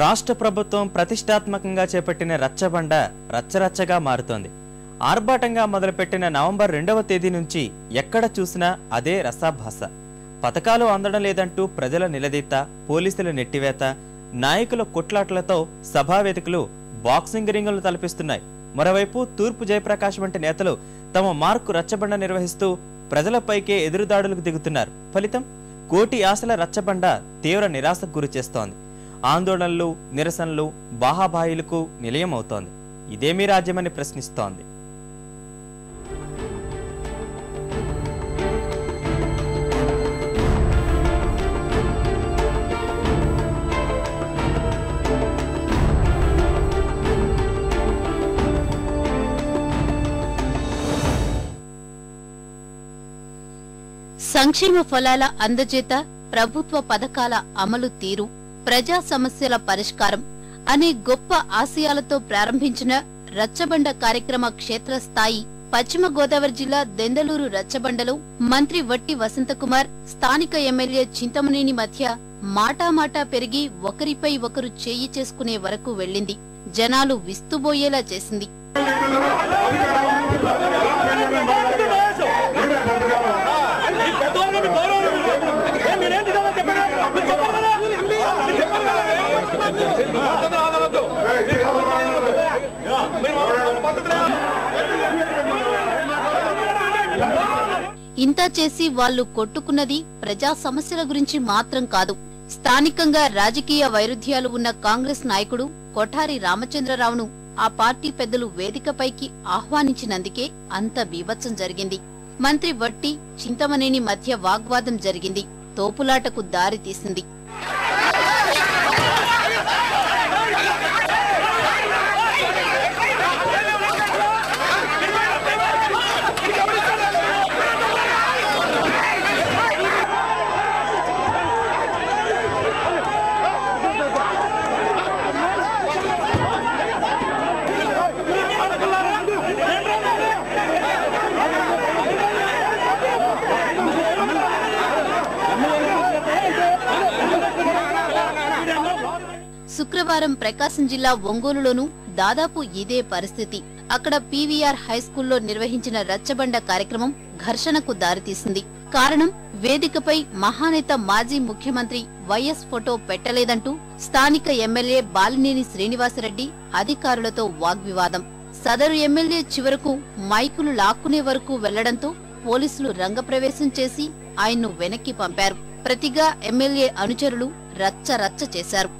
రాష్ట్ర ప్రభుత్వం ప్రతిష్టాత్మకంగా చేపట్టిన రచ్చబండ రచ్చరచ్చగా మారుతోంది. ఆర్భాటంగా మొదలుపెట్టిన నవంబర్ రెండవ తేదీ నుంచి ఎక్కడ చూసినా అదే రసాభాస. పథకాలు అందడం లేదంటూ ప్రజల నిలదీత పోలీసుల నెట్టివేత నాయకుల కొట్లాట్లతో సభావేదికలు బాక్సింగ్ రింగులు తలపిస్తున్నాయి. మరోవైపు తూర్పు జయప్రకాష్ వంటి నేతలు తమ మార్కు రచ్చబండ నిర్వహిస్తూ ప్రజలపైకే ఎదురుదాడులకు దిగుతున్నారు. ఫలితం కోటి ఆశల రచ్చబండ తీవ్ర నిరాశకు గురి చేస్తోంది ఆందోళనలు నిరసనలు బాహాబాయిలకు నిలయమవుతోంది. ఇదేమీ రాజ్యమని ప్రశ్నిస్తోంది. సంక్షేమ ఫలాల అందజేత ప్రభుత్వ పథకాల అమలు తీరు. ప్రజా సమస్యల పరిష్కారం అనే గొప్ప ఆశయాలతో ప్రారంభించిన రచ్చబండ కార్యక్రమ క్షేత్రస్థాయి పశ్చిమ గోదావరి జిల్లా దెందలూరు రచ్చబండలో మంత్రి వట్టి వసంతకుమార్ స్థానిక ఎమ్మెల్యే చింతమనేని మధ్య మాటామాటా పెరిగి ఒకరిపై ఒకరు చేయి చేసుకునే వరకు వెళ్ళింది. జనాలు విస్తుబోయేలా చేసింది. ఇంత చేసి వాళ్ళు కొట్టుకున్నది ప్రజా సమస్యల గురించి మాత్రం కాదు. స్థానికంగా రాజకీయ వైరుధ్యాలు ఉన్న కాంగ్రెస్ నాయకుడు కొఠారి రామచంద్రరావును ఆ పార్టీ పెద్దలు వేదికపైకి ఆహ్వానించినందుకే అంత బీభత్సం జరిగింది. మంత్రి వట్టి చింతమనేని మధ్య వాగ్వాదం జరిగింది. తోపులాటకు దారి తీసింది. శుక్రవారం ప్రకాశం జిల్లా ఒంగోలులోనూ దాదాపు ఇదే పరిస్థితి. అక్కడ పీవీఆర్ హైస్కూల్లో నిర్వహించిన రచ్చబండ కార్యక్రమం ఘర్షణకు దారితీసింది. కారణం వేదికపై మహానేత మాజీ ముఖ్యమంత్రి వైఎస్ ఫోటో పెట్టలేదంటూ స్థానిక ఎమ్మెల్యే బాలినేని శ్రీనివాసరెడ్డి అధికారులతో వాగ్వివాదం. సదరు ఎమ్మెల్యే చివరకు మైకులు లాక్కునే వరకు వెళ్ళడంతో పోలీసులు రంగప్రవేశం చేసి ఆయన్ను వెనక్కి పంపారు. ప్రతిగా ఎమ్మెల్యే అనుచరులు రచ్చ రచ్చ చేశారు.